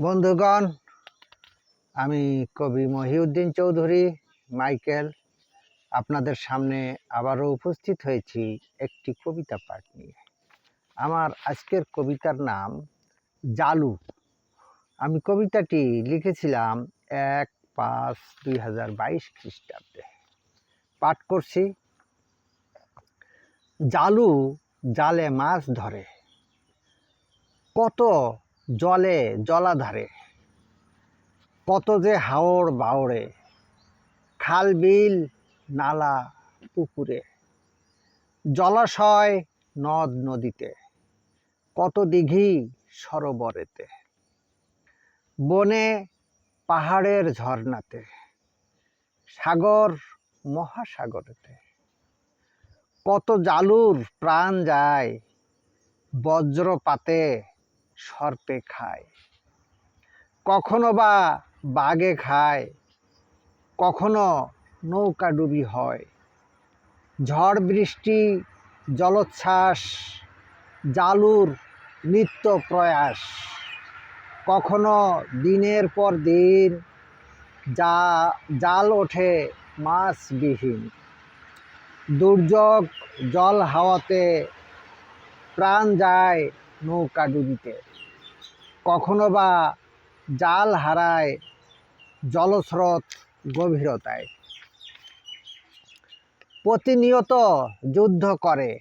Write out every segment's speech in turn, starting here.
বন্ধুগণ, আমি কবি মহিউদ্দিন চৌধুরী, মাইকেল, আপনাদের সামনে আবারও উপস্থিত হয়েছি একটি কবিতা পাঠ নিয়ে। আমার আজকের কবিতার নাম জালু। আমি কবিতাটি লিখেছিলাম এক পাঁচ দুই হাজার বাইশ খ্রিস্টাব্দে। পাঠ করছি, জালু জালে মাছ ধরে। কত জলে, জলাধারে। কত যে হাওড় বাওড়ে খাল, বিল, নালা, পুকুরে। জলাশয়, নদ, নদীতে। কত দিঘি সরোবরেতে। বনে, পাহাড়ের ঝর্ণাতে। সাগর, মহাসাগরেতে। কত জালুর প্রাণ যায় বজ্রপাতে সর্পে খায়। কখনো বা বাগে খায়, কখনো নৌকা ডুবি হয়। ঝড় বৃষ্টি, জলোচ্ছ্বাস, জালুর নিত্য প্রয়াস। কখনো দিনের পর দিন যা, জাল ওঠে মাছবিহীন। দুর্যোগ জল হাওয়াতে প্রাণ যায় নৌকা ডুবিতে। কখনো বা জাল হারায় জলস্রোত গভীরতায়। প্রতিনিয়ত যুদ্ধ করে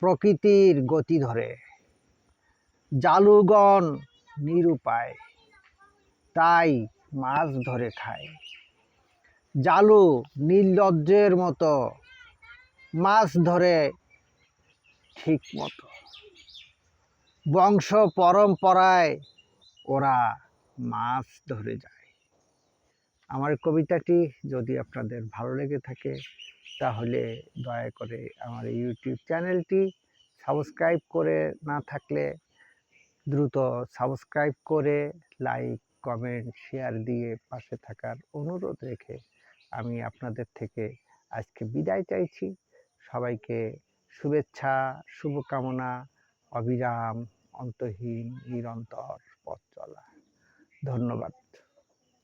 প্রকৃতির গতি ধরে। জালুগণ নিরুপায়, তাই মাছ ধরে খায়। জালু নির্লজ্জের মতো, মাছ ধরে ঠিক মতো বংশ পরম্পরায় ওরা মাছ ধরে যায়। আমার কবিতাটি যদি আপনাদের ভালো লেগে থাকে, তাহলে দয়া করে আমার ইউটিউব চ্যানেলটি সাবস্ক্রাইব করে না থাকলে দ্রুত সাবস্ক্রাইব করে লাইক, কমেন্ট, শেয়ার দিয়ে পাশে থাকার অনুরোধ রেখে আমি আপনাদের থেকে আজকে বিদায় চাইছি। সবাইকে শুভেচ্ছা, শুভকামনা অবিরাম অন্তহীন নিরন্তর পথ চলা। ধন্যবাদ।